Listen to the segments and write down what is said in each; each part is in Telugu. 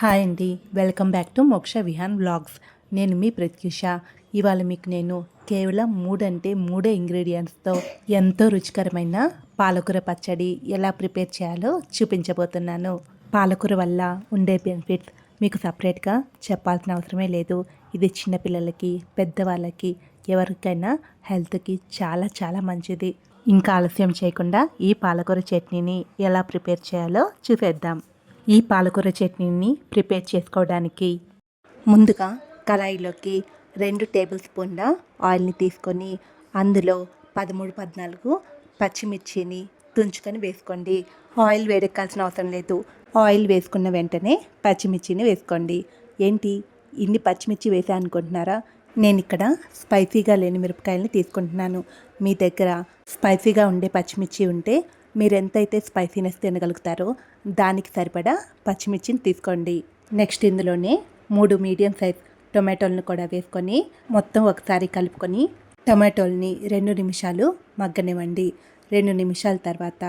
హాయ్ అండి. వెల్కమ్ బ్యాక్ టు మోక్ష విహాన్ బ్లాగ్స్ నేను మీ ప్రత్యూష. ఇవాళ మీకు నేను కేవలం మూడంటే మూడే ఇంగ్రీడియంట్స్తో ఎంతో రుచికరమైన పాలకూర పచ్చడి ఎలా ప్రిపేర్ చేయాలో చూపించబోతున్నాను. పాలకూర వల్ల ఉండే బెనిఫిట్స్ మీకు సపరేట్గా చెప్పాల్సిన అవసరమే లేదు. ఇది చిన్నపిల్లలకి పెద్దవాళ్ళకి ఎవరికైనా హెల్త్కి చాలా చాలా మంచిది. ఇంకా ఆలస్యం చేయకుండా ఈ పాలకూర చట్నీని ఎలా ప్రిపేర్ చేయాలో చూసేద్దాం. ఈ పాలకూర చట్నీని ప్రిపేర్ చేసుకోవడానికి ముందుగా కళాయిలోకి రెండు టేబుల్ స్పూన్ల ఆయిల్ని తీసుకొని అందులో పదమూడు పద్నాలుగు పచ్చిమిర్చిని తుంచుకొని వేసుకోండి. ఆయిల్ వేడెక్కాల్సిన అవసరం లేదు. ఆయిల్ వేసుకున్న వెంటనే పచ్చిమిర్చిని వేసుకోండి. ఏంటి? ఇన్ని పచ్చిమిర్చి వేసా అనుకుంటున్నారా? నేను ఇక్కడ స్పైసీగా లేని మిరపకాయలని తీసుకుంటున్నాను. మీ దగ్గర స్పైసీగా ఉండే పచ్చిమిర్చి ఉంటే మీరు ఎంతైతే స్పైసీనెస్ తినగలుగుతారో దానికి సరిపడా పచ్చిమిర్చిని తీసుకోండి. నెక్స్ట్ ఇందులోనే మూడు మీడియం సైజ్ టొమాటోలను కూడా వేసుకొని మొత్తం ఒకసారి కలుపుకొని టొమాటోల్ని రెండు నిమిషాలు మగ్గనివ్వండి. రెండు నిమిషాల తర్వాత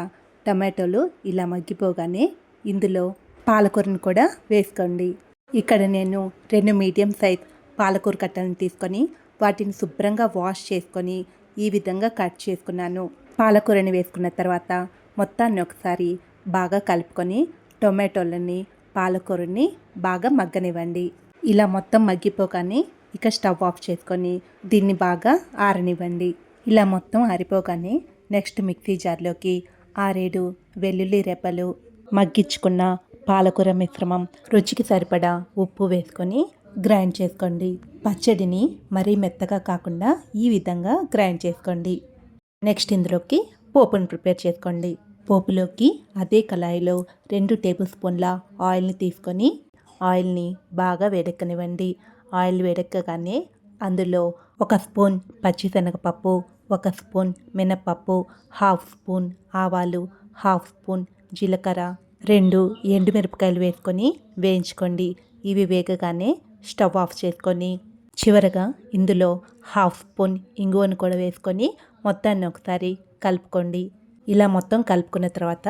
టమాటోలు ఇలా మగ్గిపోగానే ఇందులో పాలకూరను కూడా వేసుకోండి. ఇక్కడ నేను రెండు మీడియం సైజ్ పాలకూర కట్టలను తీసుకొని వాటిని శుభ్రంగా వాష్ చేసుకొని ఈ విధంగా కట్ చేసుకున్నాను. పాలకూరని వేసుకున్న తర్వాత మొత్తాన్ని ఒకసారి బాగా కలుపుకొని టొమాటోలని పాలకూరని బాగా మగ్గనివ్వండి. ఇలా మొత్తం మగ్గిపోగానే ఇక స్టవ్ ఆఫ్ చేసుకొని దీన్ని బాగా ఆరనివ్వండి. ఇలా మొత్తం ఆరిపోగానే నెక్స్ట్ మిక్సీ జార్లోకి ఆరేడు వెల్లుల్లి రెప్పలు మగ్గించుకున్న పాలకూర మిశ్రమం రుచికి సరిపడా ఉప్పు వేసుకొని గ్రైండ్ చేసుకోండి. పచ్చడిని మరీ మెత్తగా కాకుండా ఈ విధంగా గ్రైండ్ చేసుకోండి. నెక్స్ట్ ఇందులోకి పోపును ప్రిపేర్ చేసుకోండి. పోపులోకి అదే కళాయిలో రెండు టేబుల్ స్పూన్ల ఆయిల్ని తీసుకొని ఆయిల్ని బాగా వేడెక్కనివ్వండి. ఆయిల్ వేడెక్కగానే అందులో ఒక స్పూన్ పచ్చిశనగపప్పు ఒక స్పూన్ మినపప్పు హాఫ్ స్పూన్ ఆవాలు హాఫ్ స్పూన్ జీలకర్ర రెండు ఎండుమిరపకాయలు వేసుకొని వేయించుకోండి. ఇవి వేగగానే స్టవ్ ఆఫ్ చేసుకొని చివరగా ఇందులో హాఫ్ స్పూన్ ఇంగువను కూడా వేసుకొని మొత్తాన్ని ఒకసారి కలుపుకోండి. ఇలా మొత్తం కలుపుకున్న తర్వాత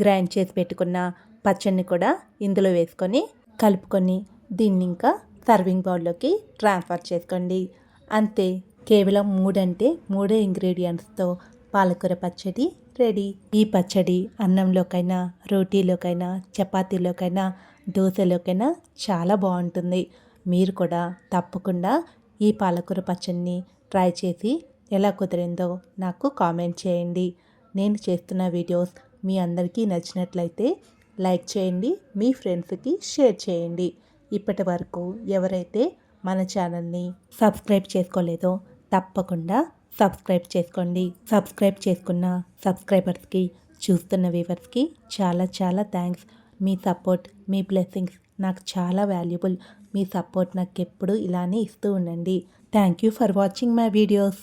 గ్రైండ్ చేసి పెట్టుకున్న పచ్చడిని కూడా ఇందులో వేసుకొని కలుపుకొని దీన్ని ఇంకా సర్వింగ్ బౌల్లోకి ట్రాన్స్ఫర్ చేసుకోండి. అంతే కేవలం మూడంటే మూడే ఇంగ్రీడియంట్స్తో పాలకూర పచ్చడి రెడీ. ఈ పచ్చడి అన్నంలోకైనా రోటీలోకైనా చపాతీలోకైనా దోశలోకైనా చాలా బాగుంటుంది. మీరు కూడా తప్పకుండా ఈ పాలకూర పచ్చడిని ట్రై చేసి ఎలా కుదిరిందో నాకు కామెంట్ చేయండి. నేను చేస్తున్న వీడియోస్ మీ అందరికీ నచ్చినట్లయితే లైక్ చేయండి మీ ఫ్రెండ్స్కి షేర్ చేయండి. ఇప్పటి వరకు ఎవరైతే మన ఛానల్ని సబ్స్క్రైబ్ చేసుకోలేదో తప్పకుండా సబ్స్క్రైబ్ చేసుకోండి. సబ్స్క్రైబ్ చేసుకున్న సబ్స్క్రైబర్స్కి చూస్తున్న వ్యూవర్స్కి చాలా చాలా థ్యాంక్స్. మీ సపోర్ట్ మీ బ్లెస్సింగ్స్ నాకు చాలా వాల్యుబుల్. మీ సపోర్ట్ నాకు ఎప్పుడు ఇలానే ఇస్తూ ఉండండి. Thank you for watching my videos.